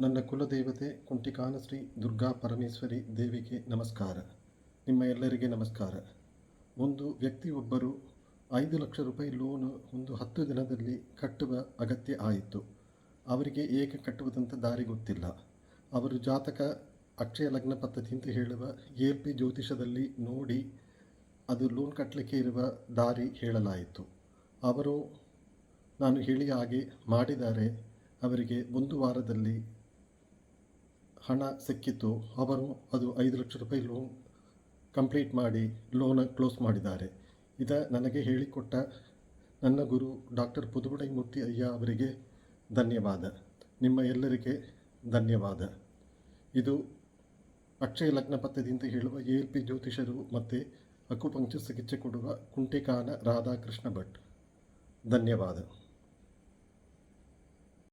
ನನ್ನ ಕುಲದೇವತೆ ಕುಂಟಿಕಾನ ಶ್ರೀ ದುರ್ಗಾ ಪರಮೇಶ್ವರಿ ದೇವಿಗೆ ನಮಸ್ಕಾರ. ನಿಮ್ಮ ಎಲ್ಲರಿಗೆ ನಮಸ್ಕಾರ. ಒಂದು ವ್ಯಕ್ತಿಯೊಬ್ಬರು ಐದು ಲಕ್ಷ ರೂಪಾಯಿ ಲೋನ್ ಒಂದು ಹತ್ತು ದಿನದಲ್ಲಿ ಕಟ್ಟುವ ಅಗತ್ಯ ಆಯಿತು. ಅವರಿಗೆ ಏಕೆ ಕಟ್ಟುವುದಂತ ದಾರಿ ಗೊತ್ತಿಲ್ಲ. ಅವರು ಜಾತಕ ಅಕ್ಷಯ ಲಗ್ನ ಪದ್ಧತಿ ಅಂತ ಹೇಳುವ ಎ ಪಿ ಜ್ಯೋತಿಷದಲ್ಲಿ ನೋಡಿ ಅದು ಲೋನ್ ಕಟ್ಟಲಿಕ್ಕೆ ಇರುವ ದಾರಿ ಹೇಳಲಾಯಿತು. ಅವರು ನಾನು ಹೇಳಿ ಹಾಗೆ ಮಾಡಿದ್ದಾರೆ. ಅವರಿಗೆ ಒಂದು ವಾರದಲ್ಲಿ ಹಣ ಸಿಕ್ಕಿತ್ತು ಅವರು ಅದು ಐದು ಲಕ್ಷ ರೂಪಾಯಿ ಲೋನ್ ಕಂಪ್ಲೀಟ್ ಮಾಡಿ ಲೋನ ಕ್ಲೋಸ್ ಮಾಡಿದ್ದಾರೆ. ಇದ ನನಗೆ ಹೇಳಿಕೊಟ್ಟ ನನ್ನ ಗುರು ಡಾಕ್ಟರ್ ಪುದುಗುಡೈಮೂರ್ತಿ ಅಯ್ಯ ಅವರಿಗೆ ಧನ್ಯವಾದ. ನಿಮ್ಮ ಎಲ್ಲರಿಗೆ ಧನ್ಯವಾದ. ಇದು ಅಕ್ಷಯ ಲಗ್ನ ಪತ್ತೆದಿಂದ ಹೇಳುವ ಎ ಎಲ್ ಪಿ ಜ್ಯೋತಿಷರು ಮತ್ತು ಅಕುಪಂಕ್ಚರ್ ಚಿಕಿತ್ಸೆ ಕೊಡುವ ಕುಂಟೆಕಾನ ರಾಧಾಕೃಷ್ಣ ಭಟ್. ಧನ್ಯವಾದ.